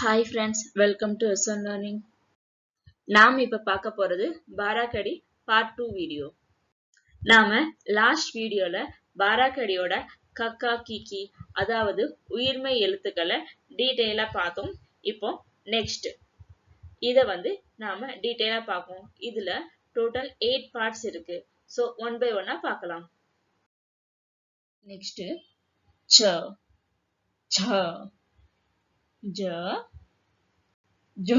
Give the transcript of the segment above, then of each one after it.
Hi friends welcome to SN learning நாம் இப்போ பார்க்க போகிறது பாராக்கடி பார்ட் டூ வீடியோ நாம லாஸ்ட் வீடியோல பாராக்கடியோட கக்கா கிக்கி அதாவது உயிர்மை எழுத்துக்களை டீட்டெயிலாக பார்த்தோம். இப்போ நெக்ஸ்ட் இதை வந்து நாம டீட்டெயிலாக பார்ப்போம். இதுல டோட்டல் எயிட் பார்ட்ஸ் இருக்கு. ஸோ ஒன் பை ஒன்னா பார்க்கலாம். நெக்ஸ்ட் ச ச ज ஜ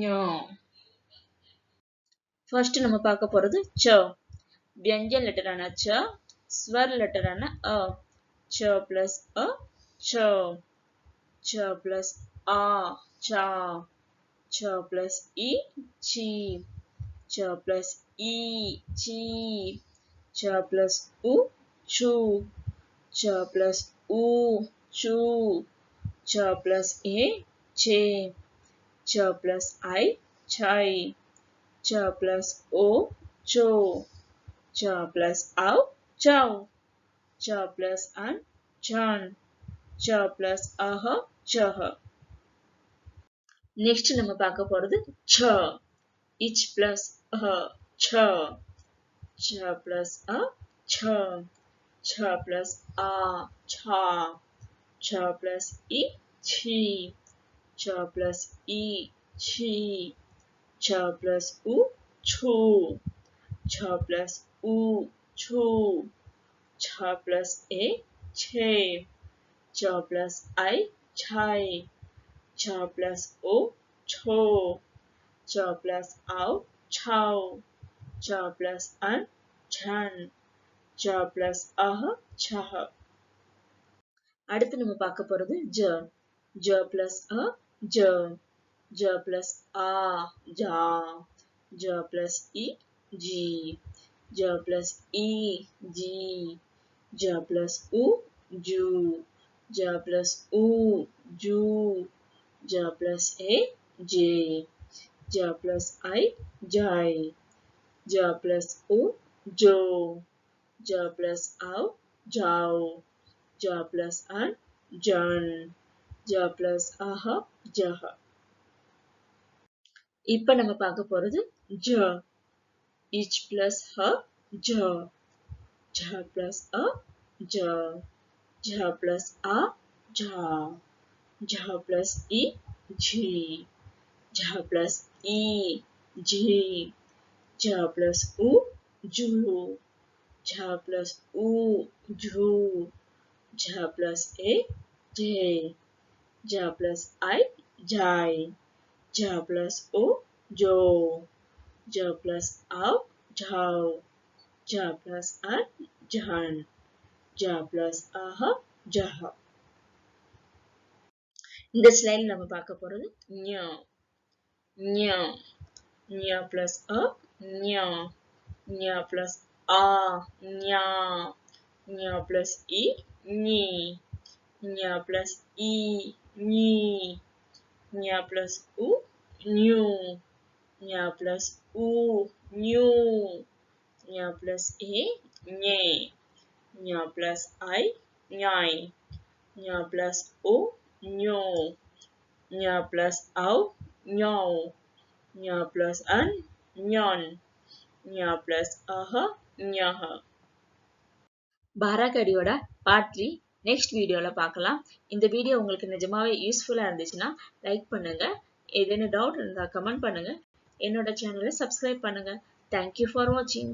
ஞ ஃபர்ஸ்ட் நம்ம பார்க்க போறது ச வியஞ்சன் லெட்டரான ச ஸ்வர் லெட்டரான அ ச பிளஸ் அ ச ச பிளஸ் ஆ சா ச பிளஸ் இ சி ச பிளஸ் இ சி ச பிளஸ் உ சு ச பிளஸ் உ சு च પ્લસ એ છે ચ પ્લસ આઈ છાઈ ચ પ્લસ ઓ ચો ચ પ્લસ આવ ચાવ ચ પ્લસ અન જન ચ પ્લસ અહ ચહ நெக்ஸ்ட் நம்ம பார்க்க போறது ch each plus h ch ch plus a ch ch plus a cha ch plus e, chi. ch plus e, chi. ch plus u, chu. ch plus u, chu. ch plus e, che. ch plus i, chai. ch plus o, cho. ch plus au chao. ch plus an, chan. ch plus ah, chah. அடுத்து நம்ம பார்க்க போறது ஜ ஜ plus அ ஜ ஜ plus ஆ ஜா ஜ பிளஸ் இ ஜி ஜ பிளஸ் இ ஜி ஜ பிளஸ் உ ஜூ ஜ பிளஸ் உ ஜூ ஜ பிளஸ் ஏ ஜே ஜ பிளஸ் ஐ ஜாய் ஜ பிளஸ் உ ஜோ ஜ பிளஸ் ஆவ் ஜாவ் j plus an jan j plus aha jah இப்ப நம்ம பார்க்க போறது j ich plus h j j plus a j j plus a ja j plus i ji j plus i ji j plus u ju j plus u ju j plus a j j plus i jai j plus o jo j plus au jao j plus an jan j plus aha jah இந்த ஸ்லைட்ல நம்ம பார்க்க போறது ஞ ஞ ஞ plus a ஞ ஞ plus a ஞ ஞ plus i ni nya plus i. Ni nya plus u. New nya plus u. New nya plus a nye. Nya plus i. Nyai. Nya plus o nyo nya plus au. Nyo nya plus an. Nyon. Nya plus aha. Nyaha பாராக்கடியோட part three next வீடியோவில் பார்க்கலாம். இந்த video உங்களுக்கு நிஜமாவே யூஸ்ஃபுல்லாக இருந்துச்சுன்னா like பண்ணுங்க. ஏதேனும் டவுட் இருந்தால் கமெண்ட் பண்ணுங்க. என்னோட சேனலை சப்ஸ்கிரைப் பண்ணுங்க. தேங்க்யூ ஃபார் வாட்சிங்